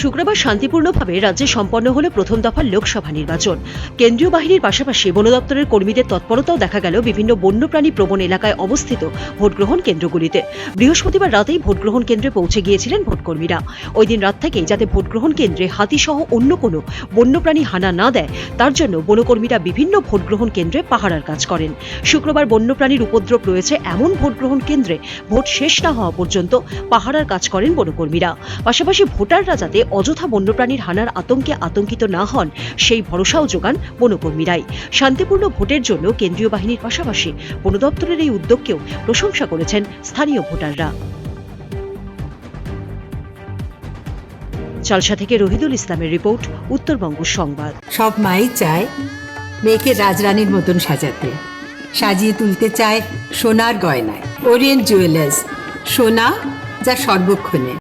শুক্রবার শান্তিপূর্ণভাবে রাজ্যে সম্পন্ন হলো প্রথম দফার লোকসভা নির্বাচন। কেন্দ্রীয় বাহিনীর পাশাপাশি বন দপ্তরের কর্মীদের তৎপরতাও দেখা গেল বিভিন্ন বন্যপ্রাণী প্রবণ এলাকায় অবস্থিত ভোটগ্রহণ কেন্দ্রগুলিতে। বৃহস্পতিবার রাতেই ভোটগ্রহণ কেন্দ্রে পৌঁছে গিয়েছিলেন ভোটকর্মীরা। ওই দিন রাত থেকেই যাতে ভোটগ্রহণ কেন্দ্রে হাতিসহ অন্য কোনো বন্যপ্রাণী হানা না দেয়, তার জন্য বনকর্মীরা বিভিন্ন ভোটগ্রহণ কেন্দ্রে পাহারার কাজ করেন। শুক্রবার বন্যপ্রাণীর উপদ্রব রয়েছে এমন ভোটগ্রহণ কেন্দ্রে, ভোট শেষ না হওয়া পর্যন্ত পাহারার কাজ করেন বনকর্মীরা। পাশাপাশি ভোটাররা যাতে অযথা বন্যপ্রাণীর হানার আতঙ্কে আতঙ্কিত না হন, সেই ভরসাও যোগান বনকর্মীরাই। শান্তিপূর্ণ ভোটের জন্য কেন্দ্রীয় বাহিনীর পাশাপাশি বন দপ্তরের এই উদ্যোগকেও প্রশংসা করেছেন স্থানীয় ভোটাররা। চালসা থেকে রহিদুল ইসলামের রিপোর্ট, উত্তরবঙ্গ সংবাদ। সব মাই চায় মেয়েকে রাজরানীর মতন সাজাতে। সাজিয়ে তুলতে চায় সোনার গয়নায়। ওরিয়েন্ট জুয়েলার্স, সোনা যা সর্বক্ষণে।